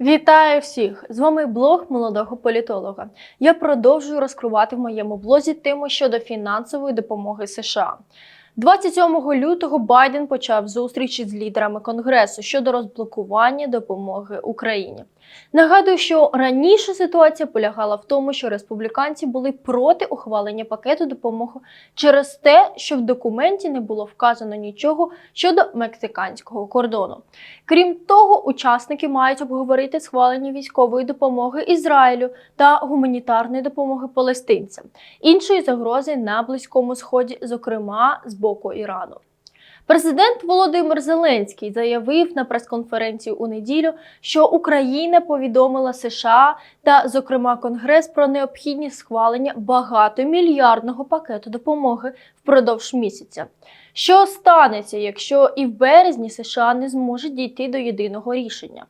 Вітаю всіх! З вами блог молодого політолога. Я продовжую розкривати в моєму блозі тему щодо фінансової допомоги США. 27 лютого Байден почав зустрічі з лідерами Конгресу щодо розблокування допомоги Україні. Нагадую, що раніше ситуація полягала в тому, що республіканці були проти ухвалення пакету допомоги через те, що в документі не було вказано нічого щодо мексиканського кордону. Крім того, учасники мають обговорити схвалення військової допомоги Ізраїлю та гуманітарної допомоги палестинцям, іншої загрози на Близькому Сході, зокрема з боку Ірану. Президент Володимир Зеленський заявив на прес-конференції у неділю, що Україна повідомила США та, зокрема, Конгрес про необхідність схвалення багатомільярдного пакету допомоги впродовж місяця. Що станеться, якщо і в березні США не зможуть дійти до єдиного рішення?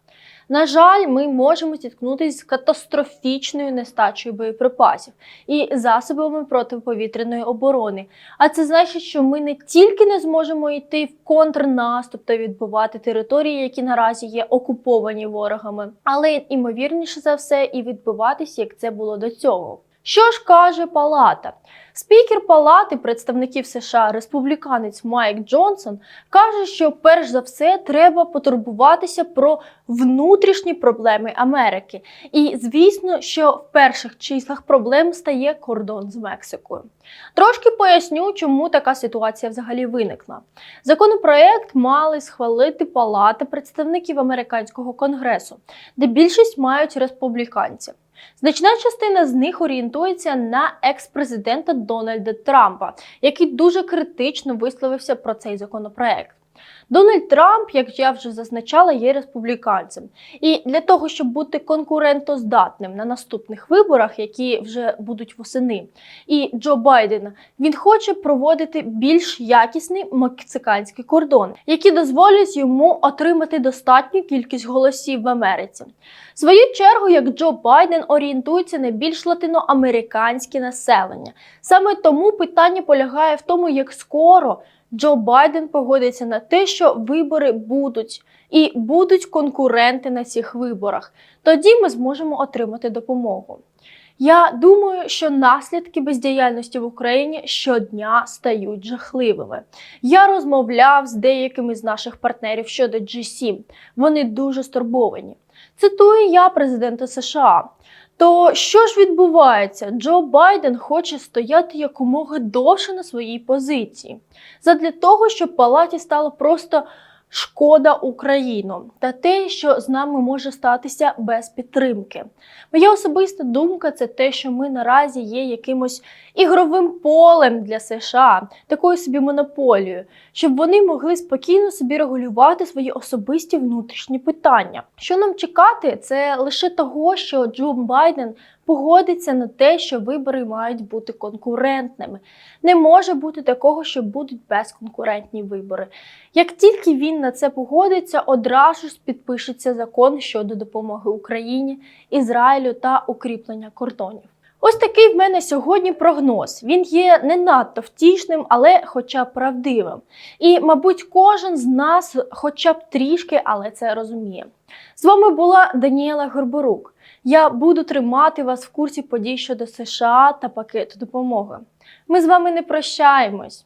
На жаль, ми можемо зіткнутися з катастрофічною нестачею боєприпасів і засобами протиповітряної оборони. А це значить, що ми не тільки не зможемо йти в контрнаступ та відбувати території, які наразі є окуповані ворогами, але імовірніше за все і відбуватися, як це було до цього. Що ж каже Палата? Спікер Палати представників США, республіканець Майк Джонсон, каже, що перш за все треба потурбуватися про внутрішні проблеми Америки. І звісно, що в перших числах проблем стає кордон з Мексикою. Трошки поясню, чому така ситуація взагалі виникла. Законопроект мали схвалити Палата представників американського конгресу, де більшість мають республіканці. Значна частина з них орієнтується на екс-президента Дональда Трампа, який дуже критично висловився про цей законопроект. Дональд Трамп, як я вже зазначала, є республіканцем. І для того, щоб бути конкурентоздатним на наступних виборах, які вже будуть восени, і Джо Байдена, він хоче проводити більш якісний мексиканський кордон, які дозволять йому отримати достатню кількість голосів в Америці. В свою чергу, як Джо Байден орієнтується на більш латиноамериканське населення. Саме тому питання полягає в тому, як скоро. Джо Байден погодиться на те, що вибори будуть і будуть конкуренти на цих виборах. Тоді ми зможемо отримати допомогу. Я думаю, що наслідки бездіяльності в Україні щодня стають жахливими. Я розмовляв з деякими з наших партнерів щодо G7. Вони дуже стурбовані. Цитую я президента США. То що ж відбувається? Джо Байден хоче стояти якомога довше на своїй позиції, задля того, щоб палаті стало просто шкода Україну та те, що з нами може статися без підтримки. Моя особиста думка це те, що ми наразі є якимось ігровим полем для США, такою собі монополією, щоб вони могли спокійно собі регулювати свої особисті внутрішні питання. Що нам чекати, це лише того, що Джо Байден погодиться на те, що вибори мають бути конкурентними. Не може бути такого, що будуть безконкурентні вибори. Як тільки він на це погодиться, одразу ж підпишеться закон щодо допомоги Україні, Ізраїлю та укріплення кордонів. Ось такий в мене сьогодні прогноз. Він є не надто втішним, але хоча б правдивим. І, мабуть, кожен з нас, хоча б трішки, але це розуміє. З вами була Даніела Горборук. Я буду тримати вас в курсі подій щодо США та пакету допомоги. Ми з вами не прощаємось.